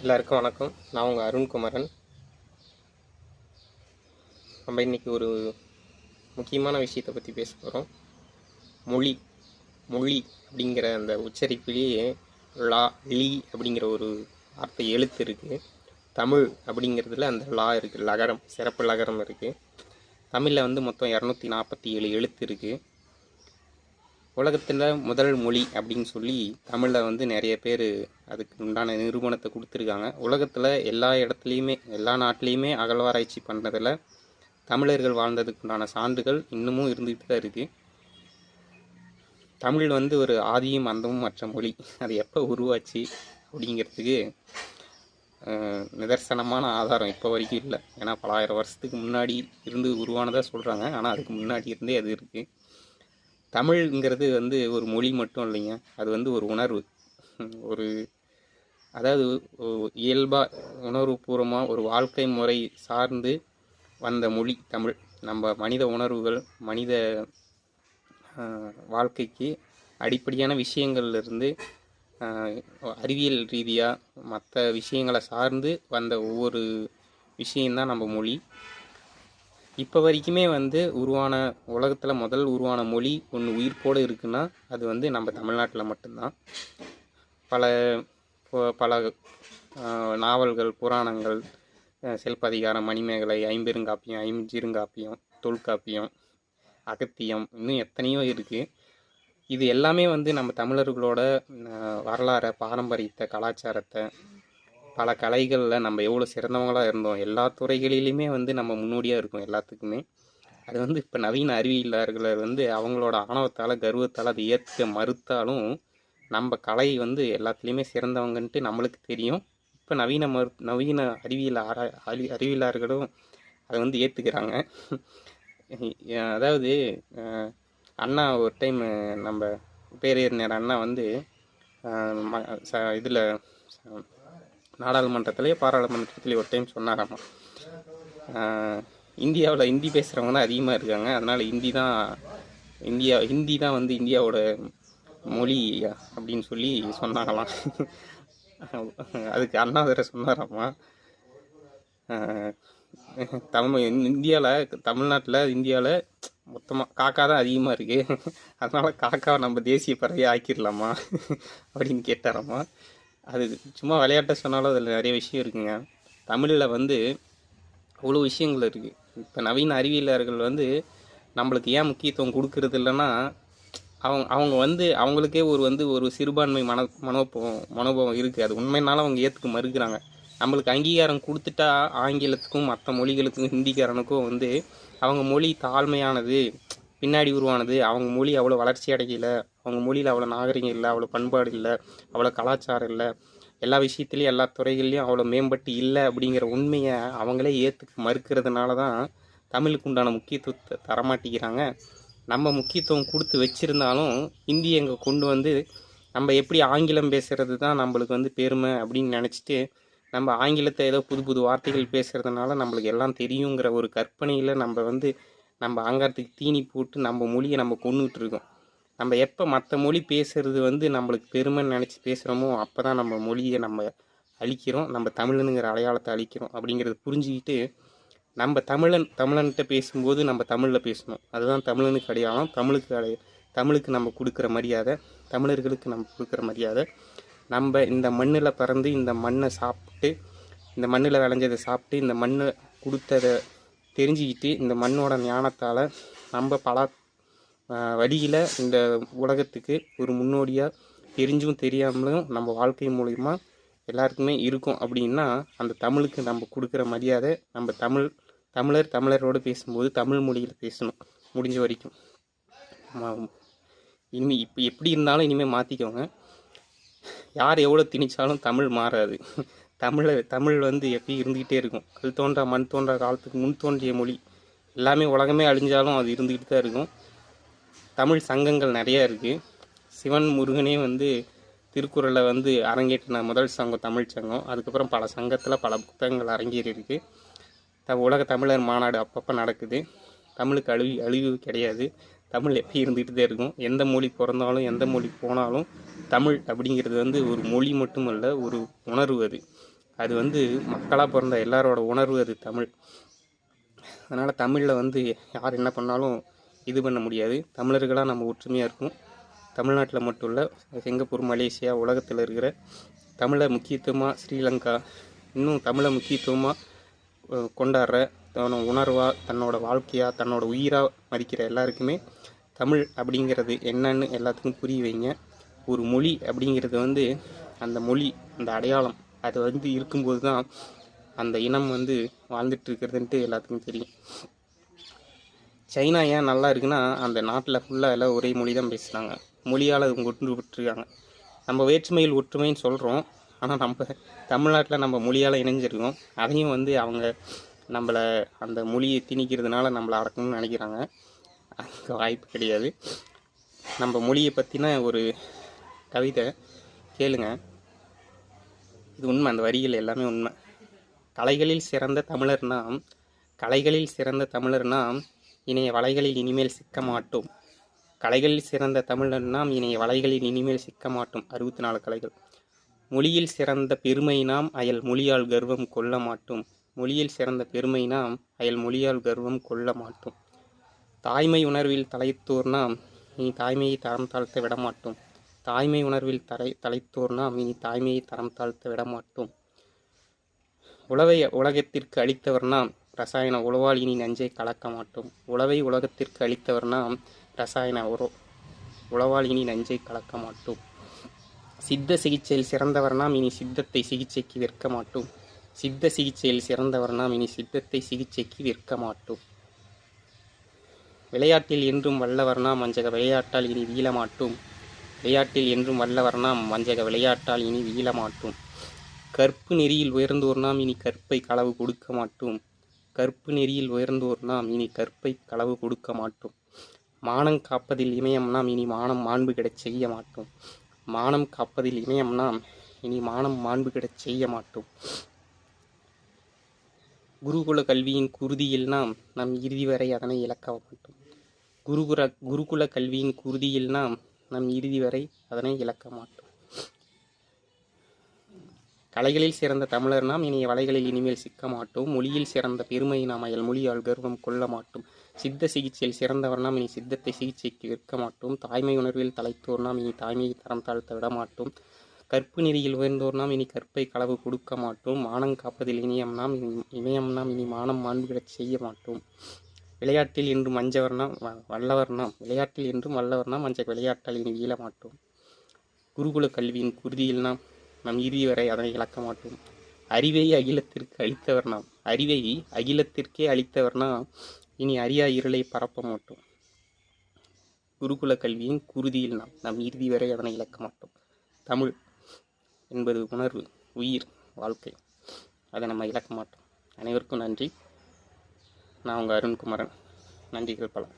எல்லாருக்கும் வணக்கம். நான் உங்கள் அருண்குமரன். நம்ம இன்றைக்கி ஒரு முக்கியமான விஷயத்தை பற்றி பேச போகிறோம் மொழி மொழி அப்படிங்கிற அந்த உச்சரிப்பிலேயே லா லி அப்படிங்கிற ஒரு வார்த்தை எழுத்து இருக்குது தமிழ் அப்படிங்கிறதுல அந்த லா இருக்குது லகரம் சிறப்பு லகரம் இருக்குது தமிழில் வந்து மொத்தம் இரநூத்தி நாற்பத்தி ஏழு எழுத்து இருக்குது உலகத்தில் முதல் மொழி அப்படின்னு சொல்லி தமிழில் வந்து நிறைய பேர் அதுக்கு உண்டான நிரூபணத்தை கொடுத்துருக்காங்க. உலகத்தில் எல்லா இடத்துலையுமே எல்லா நாட்டிலையுமே அகழ்வாராய்ச்சி பண்ணுறதில் தமிழர்கள் வாழ்ந்ததுக்கு உண்டான சான்றுகள் இன்னமும் இருந்துகிட்டு தான் இருக்குது தமிழ் வந்து ஒரு ஆதியும் அந்தமும் மற்ற மொழி. அது எப்போ உருவாச்சு அப்படிங்கிறதுக்கு நிதர்சனமான ஆதாரம் இப்போ வரைக்கும் இல்லை. ஏன்னா பலாயிரம் வருஷத்துக்கு முன்னாடி இருந்து உருவானதாக சொல்கிறாங்க ஆனால் அதுக்கு முன்னாடி இருந்தே அது இருக்குது தமிழ்ங்கிறது வந்து ஒரு மொழி மட்டும் இல்லைங்க. அது வந்து ஒரு உணர்வு. ஒரு அதாவது இயல்பாக உணர்வுபூர்வமாக ஒரு வாழ்க்கை முறை சார்ந்து வந்த மொழி தமிழ். நம்ம மனித உணர்வுகள் மனித வாழ்க்கைக்கு அடிப்படையான விஷயங்கள்லேருந்து அறிவியல் ரீதியாக மற்ற விஷயங்களை சார்ந்து வந்த ஒவ்வொரு விஷயம்தான் நம்ம மொழி. இப்போ வரைக்குமே வந்து உருவான உலகத்தில் முதல் உருவான மொழி ஒன்று உயிர்ப்போடு இருக்குன்னா அது வந்து நம்ம தமிழ்நாட்டில் மட்டும்தான். பல பல நாவல்கள் புராணங்கள் சிலப்பதிகாரம் மணிமேகலை ஐம்பெருங்காப்பியம் ஐஞ்சிருங்காப்பியம் தொல்காப்பியம் அகத்தியம் இன்னும் எத்தனையோ இருக்குது இது எல்லாமே வந்து நம்ம தமிழர்களோட வரலாறை பாரம்பரியத்தை கலாச்சாரத்தை பல கலைகளில் நம்ம எவ்வளோ சிறந்தவங்களாக இருந்தோம். எல்லா துறைகளிலுமே வந்து நம்ம முன்னோடியாக இருக்கோம் எல்லாத்துக்குமே. அது வந்து இப்போ நவீன அறிவியலாளர்களை வந்து அவங்களோட ஆணவத்தால் கர்வத்தால் அதை ஏற்க மறுத்தாலும் நம்ம கலை வந்து எல்லாத்துலேயுமே சிறந்தவங்கன்ட்டு நம்மளுக்கு தெரியும். இப்போ நவீன மறு நவீன அறிவியல் ஆரா அறி அறிவியலாளர்களும் அதை வந்து ஏற்றுக்கிறாங்க அதாவது அண்ணா ஒரு டைம் நம்ம பேரறிஞர் அண்ணா வந்து இதில் நாடாளுமன்றத்திலேயே பாராளுமன்றத்திலேயே ஒரு டைம் சொன்னாராமா. இந்தியாவில் ஹிந்தி பேசுகிறவங்க தான் அதிகமாக இருக்காங்க. அதனால் ஹிந்தி தான் இந்தியா ஹிந்தி தான் வந்து இந்தியாவோட மொழி அப்படின்னு சொல்லி சொன்னாங்களாம் அதுக்கு அண்ணா வேற சொன்னாராமா. தமிழ் இந்தியாவில் தமிழ்நாட்டில் இந்தியாவில் மொத்தமாக காக்கா தான் அதிகமாக இருக்குது அதனால் காக்காவை நம்ம தேசிய பறவையை ஆக்கிடலாமா அப்படின்னு கேட்டாராமா. அது சும்மா விளையாட்ட சொன்னாலும் அதில் நிறைய விஷயம் இருக்குங்க. தமிழில் வந்து அவ்வளோ விஷயங்கள் இருக்குது இப்போ நவீன அறிவியலாளர்கள் வந்து நம்மளுக்கு ஏன் முக்கியத்துவம் கொடுக்கறது இல்லைன்னா அவங்க அவங்க வந்து அவங்களுக்கே ஒரு வந்து ஒரு சிறுபான்மை மன மனோபம் மனோபாவம் இருக்குது அது உண்மைனாலும் அவங்க ஏற்றுக்க மறுக்கிறாங்க. நம்மளுக்கு அங்கீகாரம் கொடுத்துட்டா ஆங்கிலத்துக்கும் மற்ற மொழிகளுக்கும் ஹிந்திக்காரனுக்கும் வந்து அவங்க மொழி தாழ்மையானது பின்னாடி உருவானது அவங்க மொழி அவ்வளோ வளர்ச்சி அடையல. அவங்க மொழியில் அவ்வளோ நாகரிகம் இல்லை அவ்வளோ பண்பாடு இல்லை அவ்வளோ கலாச்சாரம் இல்லை. எல்லா விஷயத்துலையும் எல்லா துறைகள்லையும் அவ்வளோ மேம்பட்டு இல்லை அப்படிங்கிற உண்மையை அவங்களே ஏற்றுக்க மறுக்கிறதுனால தான் தமிழுக்கு உண்டான முக்கியத்துவத்தை தரமாட்டேங்கிறாங்க. நம்ம முக்கியத்துவம் கொடுத்து வச்சுருந்தாலும் ஹிந்தி அங்கே கொண்டு வந்து நம்ம எப்படி ஆங்கிலம் பேசுகிறது தான் நம்மளுக்கு வந்து பெருமை அப்படின்னு நினச்சிட்டு நம்ம ஆங்கிலத்தை ஏதோ புது புது வார்த்தைகள் பேசுகிறதுனால நம்மளுக்கு எல்லாம் தெரியுங்கிற ஒரு கற்பனையில் நம்ம வந்து நம்ம ஆங்காரத்துக்கு தீனி போட்டு நம்ம மொழியை நம்ம கொண்டுகிட்டு இருக்கோம். நம்ம எப்போ மற்ற மொழி பேசுகிறது வந்து நம்மளுக்கு பெருமைன்னு நினச்சி பேசுகிறோமோ அப்போ தான் நம்ம மொழியை நம்ம அழிக்கிறோம் நம்ம தமிழனுங்கிற அடையாளத்தை அழிக்கிறோம் அப்படிங்கிறத புரிஞ்சுக்கிட்டு நம்ம தமிழன் தமிழன்கிட்ட பேசும்போது நம்ம தமிழில் பேசணும். அதுதான் தமிழனுக்கு அடையாளம். தமிழுக்கு அடைய தமிழுக்கு நம்ம கொடுக்குற மரியாதை தமிழர்களுக்கு நம்ம கொடுக்குற மரியாதை. நம்ம இந்த மண்ணில் பிறந்து இந்த மண்ணை சாப்பிட்டு இந்த மண்ணில் விளைஞ்சதை சாப்பிட்டு இந்த மண்ணை கொடுத்ததை தெரிஞ்சுக்கிட்டு இந்த மண்ணோட ஞானத்தால் நம்ம பல வழியில் இந்த உலகத்துக்கு ஒரு முன்னோடியாக தெரிஞ்சும் தெரியாமலும் நம்ம வாழ்க்கை மூலிமா எல்லாருக்குமே இருக்கும் அப்படின்னா அந்த தமிழுக்கு நம்ம கொடுக்குற மரியாதை நம்ம தமிழ் தமிழர் தமிழரோடு பேசும்போது தமிழ் மொழியில் பேசணும் முடிஞ்ச வரைக்கும். இனிமேல் இனிமே இப்போ எப்படி இருந்தாலும் இனிமேல் மாற்றிக்கோங்க யார் எவ்வளோ திணிச்சாலும் தமிழ் மாறாது. தமிழை தமிழ் வந்து எப்பயும் இருந்துக்கிட்டே இருக்கும். கல் தோன்றா மண் தோன்றா காலத்துக்கு முன் தோன்றிய மொழி. எல்லாமே உலகமே அழிஞ்சாலும் அது இருந்துக்கிட்டு தான் இருக்கும். தமிழ் சங்கங்கள் நிறையா இருக்குது சிவன் முருகனே வந்து திருக்குறளை வந்து அரங்கேற்றின முதல் சங்கம் தமிழ் சங்கம். அதுக்கப்புறம் பல சங்கத்தில் பல புத்தகங்கள் அரங்கேறியிருக்கு த உலக தமிழர் மாநாடு அப்பப்போ நடக்குது. தமிழுக்கு அழிவு அழிவு கிடையாது. தமிழ் எப்பயும் இருந்துகிட்டு தான் இருக்கும். எந்த மொழி பிறந்தாலும் எந்த மொழி போனாலும் தமிழ் அப்படிங்கிறது வந்து ஒரு மொழி மட்டுமல்ல ஒரு உணர்வு அது. அது வந்து மக்களாக பிறந்த எல்லாரோட உணர்வு அது தமிழ். அதனால் தமிழில் வந்து யார் என்ன பண்ணாலும் இது பண்ண முடியாது. தமிழர்களாக நம்ம ஒற்றுமையாக இருக்கும் தமிழ்நாட்டில் மட்டும் இல்லை சிங்கப்பூர் மலேசியா உலகத்தில் இருக்கிற தமிழை முக்கியத்துவமாக ஸ்ரீலங்கா இன்னும் தமிழை முக்கியத்துவமாக கொண்டாடுற தன்னோட உணர்வாக தன்னோட வாழ்க்கையாக தன்னோட உயிராக மதிக்கிற எல்லாருக்குமே தமிழ் அப்படிங்கிறது என்னன்னு எல்லாத்துக்கும் புரிய வைங்க. ஒரு மொழி அப்படிங்கிறது வந்து அந்த மொழி அந்த அடையாளம் அது வந்து இருக்கும்போது தான் அந்த இனம் வந்து வாழ்ந்துட்டு இருக்கிறதுன்ட்டு எல்லாத்துக்கும் தெரியும். சைனா ஏன் நல்லா இருக்குன்னா அந்த நாட்டில் ஃபுல்லாக எல்லாம் ஒரே மொழி தான் பேசுகிறாங்க மொழியால் அது கொண்டு விட்டுருக்காங்க. நம்ம வேற்றுமையில் ஒற்றுமைன்னு சொல்கிறோம் ஆனால் நம்ம தமிழ்நாட்டில் நம்ம மொழியால் இணைஞ்சிருக்கோம். அதையும் வந்து அவங்க நம்மளை அந்த மொழியை திணிக்கிறதுனால நம்மளை அடக்கணும்னு நினைக்கிறாங்க. அதுக்கு வாய்ப்பு கிடையாது. நம்ம மொழியை பற்றின ஒரு கவிதை கேளுங்க. இது உண்மை. அந்த வரிகள் எல்லாமே உண்மை. கலைகளில் சிறந்த தமிழர்னா கலைகளில் சிறந்த தமிழர்னா இணைய வலைகளில் இனிமேல் சிக்க மாட்டோம். கலைகளில் சிறந்த தமிழர் நாம் இணைய வலைகளில் இனிமேல் சிக்க மாட்டோம். அறுபத்தி நாலு கலைகள். மொழியில் சிறந்த பெருமை நாம் அயல் மொழியால் கர்வம் கொள்ள மாட்டோம். மொழியில் சிறந்த பெருமை நாம் அயல் மொழியால் கர்வம் கொள்ள மாட்டோம். தாய்மை உணர்வில் தலைத்தோர் நாம் இனி தாய்மையை தரம் தாழ்த்த விடமாட்டோம் தாய்மை உணர்வில் தலை தலைத்தோர் நாம் இனி தாய்மையை தரம் தாழ்த்த விடமாட்டோம் உலகை உலகத்திற்கு அளித்தவர் நாம் ரசாயன உழவால் நஞ்சை கலக்க மாட்டோம். உழவை உலகத்திற்கு அளித்தவர் நாம் ரசாயன உரோ உழவால் நஞ்சை கலக்க மாட்டோம். சித்த சிகிச்சையில் சிறந்தவர் நாம் இனி சித்தத்தை சிகிச்சைக்கு விற்க மாட்டோம். சித்த சிகிச்சையில் சிறந்தவர் நாம் இனி சித்தத்தை சிகிச்சைக்கு விற்க மாட்டோம். விளையாட்டில் என்றும் வல்லவர் நாம் வஞ்சக விளையாட்டால் இனி வீழ மாட்டோம். விளையாட்டில் என்றும் வல்லவர் நாம் வஞ்சக விளையாட்டால் இனி வீழ மாட்டோம். கற்பு நெறியில் உயர்ந்தோர் நாம் இனி கற்பை களவு கொடுக்க மாட்டோம். கற்பு நெறியில் உயர்ந்தோர் நாம் இனி கற்பை களவு கொடுக்க மாட்டோம். மானம் காப்பதில் இமயம் நாம் இனி மானம் மாண்பு கிடச் செய்ய மாட்டோம். மானம் காப்பதில் இமயம் நாம் இனி மானம் மாண்பு கிடச் செய்ய மாட்டோம். குருகுல கல்வியின் குருதியில் நாம் நம் இறுதி வரை அதனை இழக்க மாட்டோம். குருகுல குருகுல கல்வியின் குருதியில் நாம் நம் இறுதி வரை அதனை இழக்க மாட்டோம். கலைகளில் சிறந்த தமிழர் நாம் இனிய வலைகளில் இனிமேல் சிக்க மாட்டோம். மொழியில் சிறந்த பெருமை நாம் அயல் மொழியால் கர்வம் கொள்ள மாட்டோம். சித்த சிகிச்சையில் சிறந்தவர் நாம் இனி சித்தத்தை சிகிச்சைக்கு விற்க மாட்டோம். தாய்மை உணர்வில் தலைத்தோர் நாம் இனி தாய்மையை தரம் தாழ்த்த விட மாட்டோம். கற்பு நெறியில் உயர்ந்தோர் நாம் இனி கற்பை களவு கொடுக்க மாட்டோம். மானம் காப்பதில் இனியம் நாம் இமயம் நாம் இனி மானம் மாண்புகிடச் செய்ய மாட்டோம். விளையாட்டில் என்றும் மஞ்சவர் நாம் வ- வல்லவர் நாம் விளையாட்டில் என்றும் வல்லவர் நாம் மஞ்ச விளையாட்டால் இனி வீழ மாட்டோம். குருகுல கல்வியின் குருதியில் நாம் நம் இறுதி வரை அதனை இழக்க மாட்டோம். அறிவை அகிலத்திற்கு அளித்தவர் நாம். அறிவை அகிலத்திற்கே அளித்தவர் நாம். இனி அறியா இருளை பரப்ப மாட்டோம். குருகுல கல்வியின் குருதியில் நாம். நம் இறுதி வரை அதனை இழக்க மாட்டோம். தமிழ் என்பது உணர்வு உயிர் வாழ்க்கை. அதை நம்ம இழக்க மாட்டோம். அனைவருக்கும் நன்றி. நான் உங்கள் அருண்குமரன். நன்றிகள் பல.